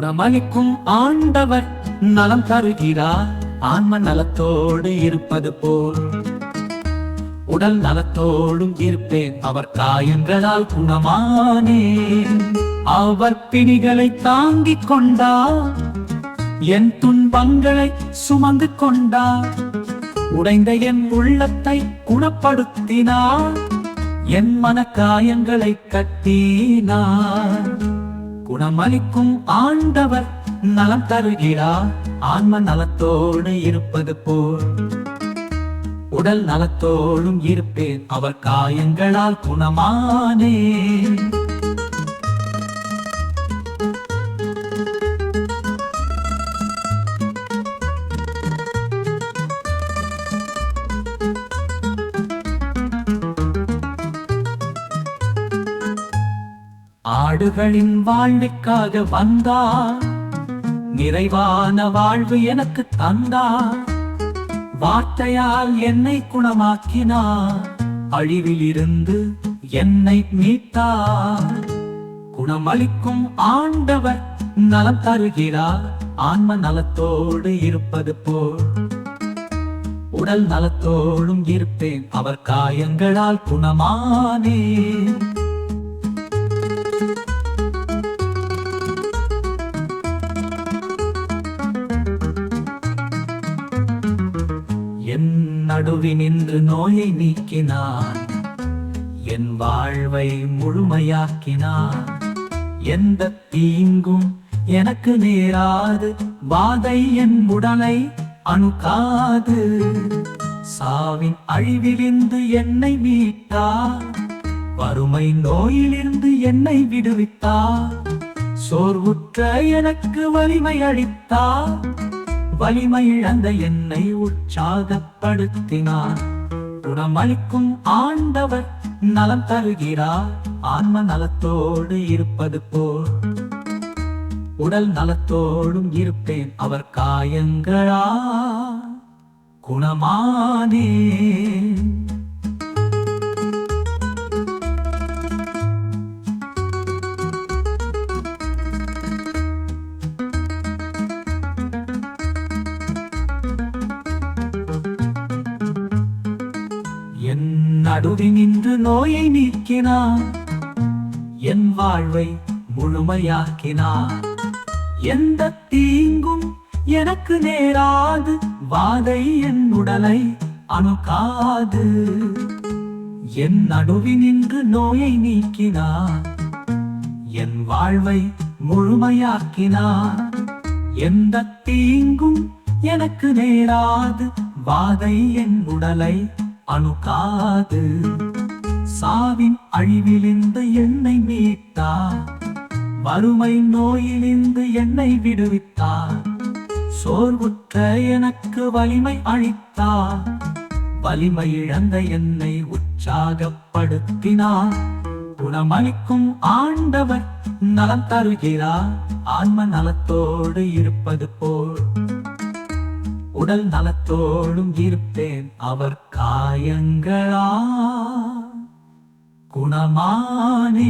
குணமளிக்கும் ஆண்டவர் நலம் தருகிறார். ஆன்ம நலத்தோடு இருப்பது போல். உடல் நலத்தோடும் இருப்பேன். அவர் காயங்களால் குணமானே அவர் பிணிகளை தாங்கிக் கொண்டார். என் துன்பங்களை சுமந்து கொண்டார். உடைந்த என் உள்ளத்தை குணப்படுத்தினார். என் மன காயங்களை கட்டினார். குணமளிக்கும் ஆண்டவர் நலம் தருகிறார் ஆன்ம நலத்தோடு இருப்பது போல். உடல் நலத்தோடும் இருப்பேன். அவர் காயங்களால் குணமானே ஆடுகளின் வாழ்வுக்காக வந்தார் நிறைவான வாழ்வு எனக்கு தந்தார் வார்த்தையால் என்னை குணமாக்கினார். அழிவில் இருந்து என்னை மீட்டார். குணமளிக்கும் ஆண்டவர் நலம் தருகிறார். ஆன்ம நலத்தோடு இருப்பது போல். உடல் நலத்தோடும் இருப்பேன். அவர் காயங்களால் குணமானேன். நடுவினின்று நோயை நீக்கினான். என் வாழ்வை முழுமையாக்கினான். எந்த தீங்கும் எனக்கு நேராது. பாதை என் உடலை அணுகாது. சாவின் அழிவிலிருந்து என்னை மீட்டார் வறுமை நோயிலிருந்து என்னை விடுவித்தார் சோர்வுற்ற எனக்கு வலிமை அளித்தார் வலிமை இழந்த என்னை உற்சாகப்படுத்தினார். குணமளிக்கும் ஆண்டவர் நலம் தருகிறார். ஆன்ம நலத்தோடு இருப்பது போல். உடல் நலத்தோடும் இருப்பேன் அவர் காயங்களா குணமானே என் நடுவில் நின்று நோயை நீக்கினார். என் வாழ்வை முழுமையாக்கினார். எந்த தீங்கும் எனக்கு நேராது. வாதை என் உடலை அணுகாது. என் நடுவில் நின்று நோயை நீக்கினார். என் வாழ்வை முழுமையாக்கினார். எந்த தீங்கும் எனக்கு நேராது. வாதை என் உடலை அணுகாது. சாவின் அழிவிலிருந்து என்னை மீட்டார் வறுமை நோயிலிருந்து என்னை விடுவித்தார் சோர்வுற்ற எனக்கு வலிமை அளித்தார் வலிமை இழந்த என்னை உற்சாகப்படுத்தினார் குணமளிக்கும் ஆண்டவர் நலம் தருகிறார் ஆன்ம நலத்தோடு இருப்பது போல். உடல் நலத்தோடும் இருப்பேன். அவர் காயங்களா? குணமானே?